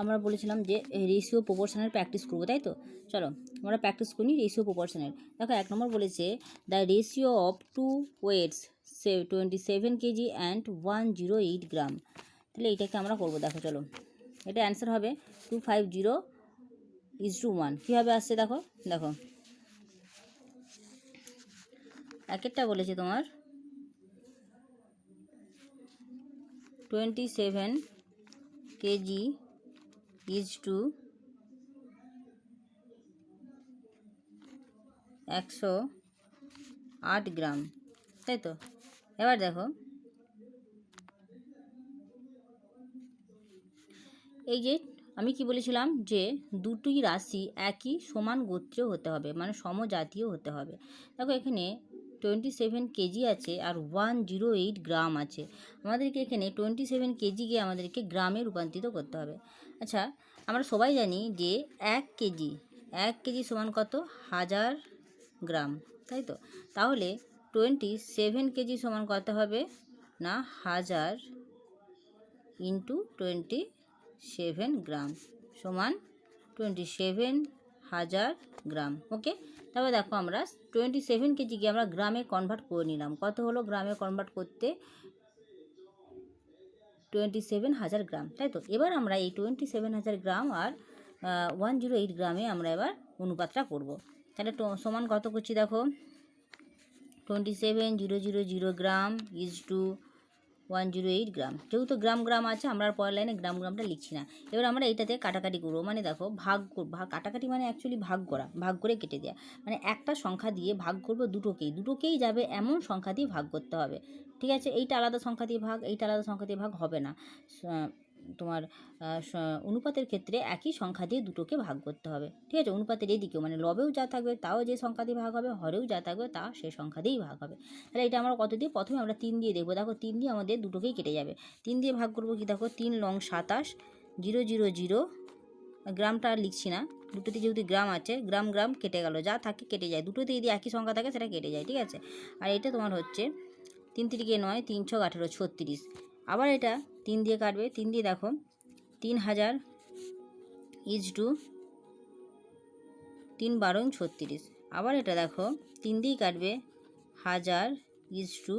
আমরা বলেছিলাম যে রেশিও প্রপোর্শনের প্র্যাকটিস করব, তাই তো? চলো, আমরা প্র্যাকটিস করি রেশিও প্রপোর্শনের দেখো, এক নম্বর বলেছে the ratio of two weights say twenty seven kg and one zero eight gram তাহলে এইটাকে আমরা করব, দেখো, চলো। এটা অ্যান্সার হবে two five zero is to two কীভাবে আসছে, দেখো দেখো। এক একটা বলেছে তোমার twenty seven kg is to একশো আট গ্রাম। তাই তো? এবার দেখো। এই যে আমি কি বলেছিলাম যে দুটি রাশি একই সমান গোত্রীয় হতে হবে মানে সমজাতীয় হতে হবে। দেখো এখানে টোয়েন্টি সেভেন কেজি আছে আর ওয়ান জিরো এইট গ্রাম আছে। আমাদেরকে এখানে টোয়েন্টি সেভেন কেজিকে আমাদেরকে গ্রামে রূপান্তরিত করতে হবে। আচ্ছা আমরা সবাই জানি যে এক কেজি এক কেজি সমান কত? হাজার গ্রাম, তাই তো? তাহলে টোয়েন্টি সেভেন কেজি সমান কত হবে? না, হাজার ইন্টু টোয়েন্টি সেভেন গ্রাম সমান টোয়েন্টি সেভেন হাজার গ্রাম, ওকে? তারপর দেখো আমরা টোয়েন্টি সেভেন কেজিকে আমরা গ্রামে কনভার্ট করে নিলাম। কত হলো গ্রামে কনভার্ট করতে? টোয়েন্টি সেভেন হাজার গ্রাম, তাই তো? এবার আমরা এই টোয়েন্টি সেভেন হাজার গ্রাম আর ওয়ান জিরো এইট গ্রামে আমরা এবার অনুপাতটা করব। তাহলে সমান কত করছি দেখো? Twenty seven zero zero zero gram is to one zero eight gram যেহেতু গ্রাম গ্রাম আছে, আমরা পরের লাইনে গ্রাম গ্রামটা লিখছি না। এবার আমরা এটাতে কাটাকাটি করব। মানে দেখো, ভাগ ভাগ কাটাকাটি মানে অ্যাকচুয়ালি ভাগ করা, ভাগ করে কেটে দেওয়া মানে একটা সংখ্যা দিয়ে ভাগ করব দুটোকেই। দুটোকেই যাবে এমন সংখ্যা দিয়ে ভাগ করতে হবে। ঠিক আছে? এইটা আলাদা সংখ্যা দিয়ে ভাগ, এইটা আলাদা সংখ্যা দিয়ে ভাগ হবে না। তোমার অনুপাতের ক্ষেত্রে একই সংখ্যা দিয়ে দুটোকে ভাগ করতে হবে। ঠিক আছে? অনুপাতের এদিকেও মানে লবেও যা থাকবে, তাও যে সংখ্যা দিয়ে ভাগ হবে, হরেও যা থাকবে, তা সে সংখ্যা দিয়েই ভাগ হবে। তাহলে এটা আমরা কত দিয়ে প্রথমে আমরা তিন দিয়ে দেখব। দেখো, তিন দিয়ে আমাদের দুটোকেই কেটে যাবে। তিন দিয়ে ভাগ করব কি? দেখো, তিন লং সাতাশ, জিরো জিরো জিরো। গ্রামটা আর লিখছি না। দুটোতে যেহেতু গ্রাম আছে, গ্রাম গ্রাম কেটে গেল। যা থাকে কেটে যায়। দুটোতে যদি একই সংখ্যা থাকে, সেটা কেটে যায়। ঠিক আছে? আর এটা তোমার হচ্ছে তিন তিরিকে নয়, তিন ছক আঠেরো, ছত্রিশ। আবার এটা তিন দিয়ে কাটবে। তিন দিয়ে দেখো, তিন হাজার ইজ টু তিন বারো ছত্রিশ। আবার এটা দেখো, তিন দিয়ে কাটবে হাজার ইজ টু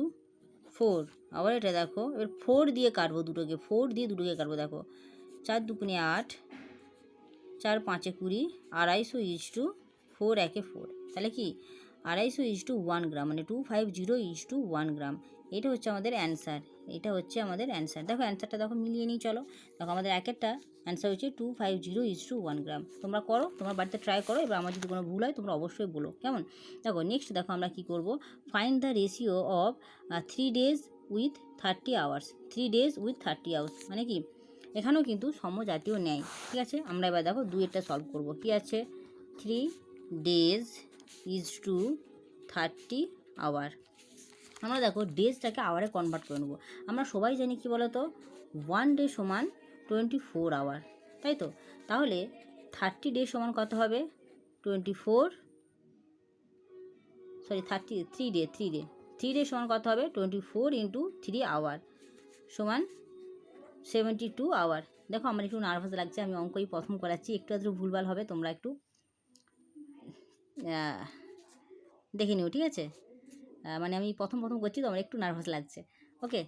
ফোর আবার এটা দেখো, এবার ফোর দিয়ে কাটবো দুটোকে ফোর দিয়ে দুটোকে কাটবো দেখো। চার দুপুনে আট, চার পাঁচে কুড়ি, আড়াইশো ইজ টু ফোর একে ফোর তাহলে কি? আড়াইশো ইজ টু ওয়ান গ্রাম মানে two five zero is to one gram এটা হচ্ছে আমাদের অ্যান্সার এটা হচ্ছে আমাদের অ্যান্সার দেখো অ্যান্সারটা দেখো মিলিয়ে নিই, চলো। দেখো আমাদের এক একটা অ্যান্সার হচ্ছে two five zero is to one gram তোমরা করো, তোমরা বাড়িতে ট্রাই করো, এবার আমার যদি কোনো ভুল হয়, তোমরা অবশ্যই বলো, কেমন? দেখো নেক্সট দেখো আমরা কী করব? Find the ratio of three days with thirty hours three days with thirty hours মানে কি? এখানেও কিন্তু সমজাতীয় নেয় ঠিক আছে? আমরা এবার দেখো দুইটা সলভ করব। কি আছে? Three days is to thirty hour আমরা দেখো ডেজটাকে আওয়ারে কনভার্ট করে নেব। আমরা সবাই জানি কি বলো তো ওয়ান ডে সমান টোয়েন্টি ফোর আওয়ার তাই তো? তাহলে থার্টি ডে সমান কত হবে? Twenty four sorry thirty three day three day three day সমান কত হবে? Twenty four into three hour সমান সেভেন্টি টু আওয়ার দেখো আমার একটু নার্ভাস লাগছে, আমি অঙ্কই প্রথম করাচ্ছি, একটু আধটু ভুলভাল হবে, তোমরা একটু দেখে নিও, ঠিক আছে? মানে আমি প্রথম প্রথম করছি তো, আমার একটু নার্ভাস লাগছে। ওকে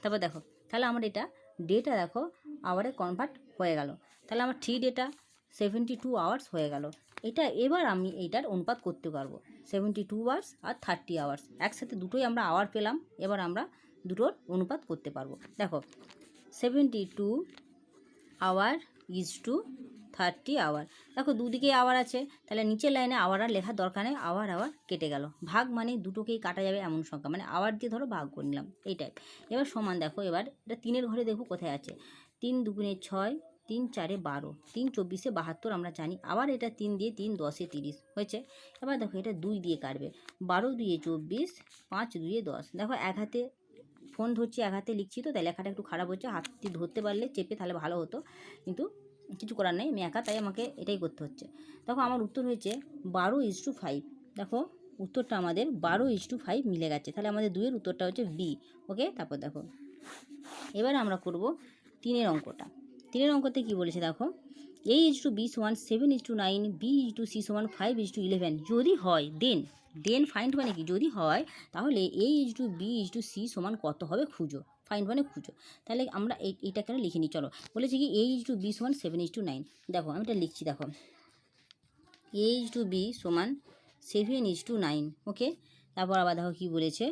তারপর দেখো, তাহলে আমার এটা ডেটা দেখো আওয়ারে কনভার্ট হয়ে গেল। তাহলে আমার থ্রি ডেটা সেভেন্টি টু আওয়ার্স হয়ে গেল। এটা এবার আমি এইটার অনুপাত করতে পারব। সেভেন্টি টু আওয়ার্স আর থার্টি আওয়ার্স একসাথে দুটোই আমরা আওয়ার পেলাম, এবার আমরা দুটোর অনুপাত করতে পারব। দেখো seventy two hour is to thirty hour দেখো দুদিকেই আওয়ার আছে, তাহলে নিচের লাইনে আওয়ার আর লেখার দরকার নেই আওয়ার আওয়ার কেটে গেল। ভাগ মানে দুটোকেই কাটা যাবে এমন সংখ্যা মানে আওয়ার দিয়ে ধরো ভাগ করে নিলাম, এই টাইপ এবার সমান দেখো, এবার এটা তিনের ঘরে দেখো কোথায় আছে। তিন দুগুণে ছয়, তিন চারে বারো, তিন চব্বিশে বাহাত্তর আমরা জানি, আবার এটা তিন দিয়ে তিন, দশে তিরিশ, হয়েছে? এবার দেখো এটা দুই দিয়ে কাটবে। বারো দুইয়ে চব্বিশ, পাঁচ দুইয়ে দশ। দেখো এক হাতে ফোন ধরছি, এক হাতে লিখছি তো, তাই লেখাটা একটু খারাপ হচ্ছে, হাতটি ধরতে পারলে চেপে তাহলে ভালো হতো, কিন্তু কিছু করার নেই, আমি একা, তাই আমাকে এটাই করতে হচ্ছে। দেখো, আমার উত্তর হয়েছে বারো ইজ টু ফাইভ দেখো, উত্তরটা আমাদের বারো ইজ টু ফাইভ মিলে গেছে। তাহলে আমাদের দুইয়ের উত্তরটা হচ্ছে বি ওকে তারপর দেখো, এবার আমরা করব তিনের অঙ্কটা। তিনের অঙ্কতে কী বলেছে দেখো এ ইজ টু বি সমান seven is to nine B is to C সমান ফাইভ ইজ টু ইলেভেন যদি হয় দেন দেন ফাইন্ড মানে কি? যদি হয়, তাহলে A is to B is to C সমান কত হবে খুঁজো। ফাইন্ড মানে খুঁজো। তাহলে আমরা এই, এইটা কেন লিখে নিই? চলো, বলেছি কি এ ইজ টু বি সমান সেভেন ইজ টু নাইন দেখো, আমি এটা লিখছি, দেখো। এ ইজ টু বি সমান seven is to nine okay তারপর আবার দেখো কী বলেছে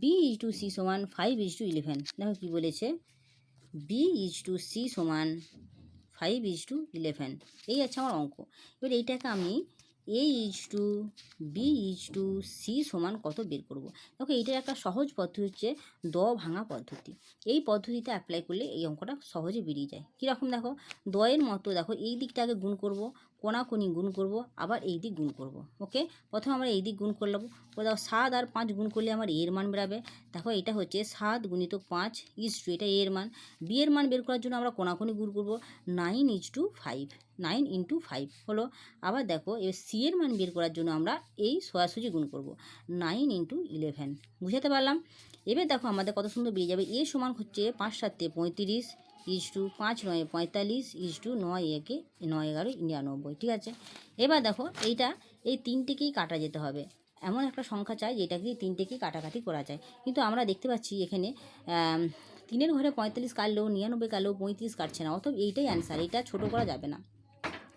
বি ইজ টু সি সমান ফাইভ ইজ টু ইলেভেন দেখো কী বলেছে বি ইজ টু সি সমান ফাইভ ইজ টু ইলেভেন এই আছে আমার অঙ্ক। এবার এইটাকে আমি A is to B is to C সমান কত বের করব? দেখো, এইটার একটা সহজ পদ্ধতি হচ্ছে দ ভাঙা পদ্ধতি। এই পদ্ধতিতে অ্যাপ্লাই করলে এই অঙ্কটা সহজে বেরিয়ে যায়। কীরকম দেখো? দয়ের মতো দেখো, এই দিকটাকে গুণ করব। কোনাকুনি গুণ করব, আবার এই দিক গুণ করব ওকে প্রথমে আমরা এই দিক গুণ করলাম ও দেখো সাত আর পাঁচ গুণ করলে আমার এর মান বেরাবে। দেখো এটা হচ্ছে সাত গুণিত পাঁচ ইজ টু এটা এর মান। বি এর মান বের করার জন্য আমরা কোনাকুনি গুণ করব nine is to five nine into five হলো? আবার দেখো, এবার সি এর মান বের করার জন্য আমরা এই সোয়াসুজি গুণ করব নাইন ইন্টু ইলেভেন বুঝাতে পারলাম? এবার দেখো আমাদের কত সুন্দর বেরিয়ে যাবে, এ সমান হচ্ছে পাঁচ সাতে পঁয়ত্রিশ ইজ টু পাঁচ নয় পঁয়তাল্লিশ ইস টু নয় একে, নয় এগারো নিরানব্বই ঠিক আছে? এবার দেখো, এইটা, এই তিনটিকেই কাটা যেতে হবে। এমন একটা সংখ্যা চাই যেটাকে তিনটেকেই কাটাকাটি করা যায়। কিন্তু আমরা দেখতে পাচ্ছি এখানে তিনের ঘরে পঁয়তাল্লিশ কাটলেও, নিরানব্বই কাটলেও পঁয়ত্রিশ কাটছে না। অথবা এইটাই অ্যান্সার এটা ছোটো করা যাবে না।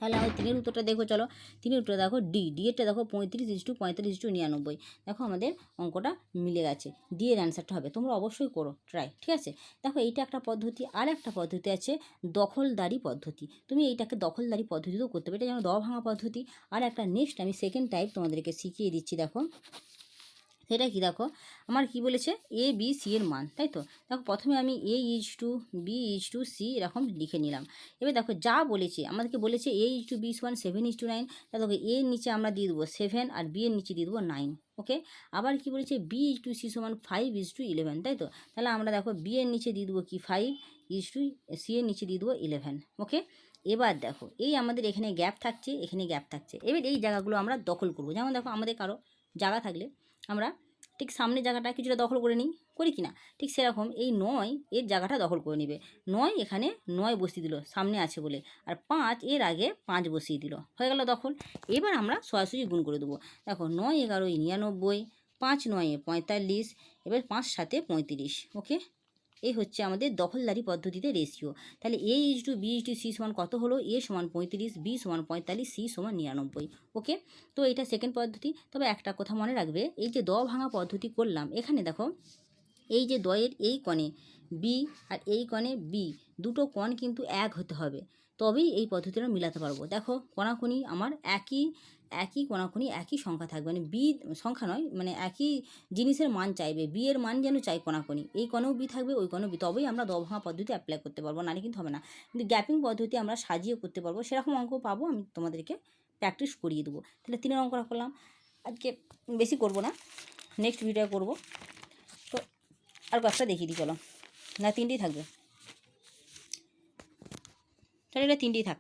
তাহলে আমাদের তিনের উত্তরটা দেখো, চলো। তিনের উত্তরটা দেখো ডি ডি এরটা দেখো পঁয়ত্রিশ ইস্টু পঁয়তাল্লিশ ইস্টু নিরানব্বই। দেখো আমাদের অঙ্কটা মিলে গেছে। ডি এর অ্যান্সারটা হবে। তোমরা অবশ্যই করো ট্রাই ঠিক আছে? দেখো এইটা একটা পদ্ধতি, আর একটা পদ্ধতি আছে দখলদারি পদ্ধতি। তুমি এইটাকে দখলদারি পদ্ধতিতেও করতে পারো। এটা যেমন দ ভাঙা পদ্ধতি। আর একটা নেক্সট আমি সেকেন্ড টাইপ তোমাদেরকে শিখিয়ে দিচ্ছি, দেখো। সেটা কি দেখো, আমার কি বলেছে? এ বি সি এর মান, তাই তো? দেখো, প্রথমে আমি A is to B is to C এরকম লিখে নিলাম। এবার দেখো, যা বলেছে, আমাদেরকে বলেছে A is to B is one seven is to nine তা দেখো এর নিচে আমরা দিয়ে দেবো সেভেন আর বি এর নিচে দিয়ে দেবো নাইন ওকে আবার কি বলেছে? বি ইজ টু সি সমান ফাইভ ইজ টু ইলেভেন তাই তো? তাহলে আমরা দেখো বি এর নিচে দিয়ে দেবো কি ফাইভ ইজ টু সি এর নিচে দিয়ে দেবো ইলেভেন ওকে এবার দেখো, এই আমাদের এখানে গ্যাপ থাকছে, এখানে গ্যাপ থাকছে। এবার এই জায়গাগুলো আমরা দখল করব। যেমন দেখো, আমাদের কারও জায়গা থাকলে আমরা ঠিক সামনের জায়গাটা কিছুটা দখল করে নিই, করি কি না? ঠিক সেরকম এই নয় এর জায়গাটা দখল করে নেবে। নয় এখানে নয় বসিয়ে দিল, সামনে আছে বলে। আর পাঁচ এর আগে পাঁচ বসিয়ে দিল, হয়ে গেল দখল। এবার আমরা সরাসরি গুণ করে দেবো। দেখো নয় এগারোই নিরানব্বই, পাঁচ নয়ে পঁয়তাল্লিশ, এবার পাঁচ সাতে পঁয়ত্রিশ ওকে এই হচ্ছে আমাদের দখলদারি পদ্ধতিতে রেশিও তাহলে A is to B is to C সমান কত হলো? এ সমান পঁয়ত্রিশ বি সমান পঁয়তাল্লিশ সি সমান নিরানব্বই। ওকে? তো এটা সেকেন্ড পদ্ধতি। তবে একটা কথা মনে রাখবে, এই যে দ ভাঙা পদ্ধতি করলাম, এখানে দেখো, এই যে দয়ের এই কণে বি আর এই কণে বি দুটো কণ কিন্তু এক হতে হবে। তবেই এই পদ্ধতিটা মিলাতে পারব। দেখো কণাকণি আমার একই একই কোনাকুনি, একই সংখ্যা থাকবে। মানে বি সংখ্যা নয় মানে একই জিনিসের মান চাইবে। বি এর মান যেন চাই কোনাকুনি। এই কোণেও বি থাকবে, ওই কোণেও বি। তবেই আমরা দভাঙা পদ্ধতি অ্যাপ্লাই করতে পারব, নাহলে কিন্তু হবে না। কিন্তু গ্যাপিং পদ্ধতি আমরা সাজিয়ে করতে পারব, সেরকম অঙ্ক পাবো, আমি তোমাদেরকে প্র্যাকটিস করিয়ে দেবো। তাহলে তিনের অঙ্কটা করলাম আজকে বেশি করব না নেক্সট ভিডিও করব। তো আর কয়েকটা দেখিয়ে দিই, চলো। না, তিনটেই থাকবে। তাহলে এটা তিনটেই থাক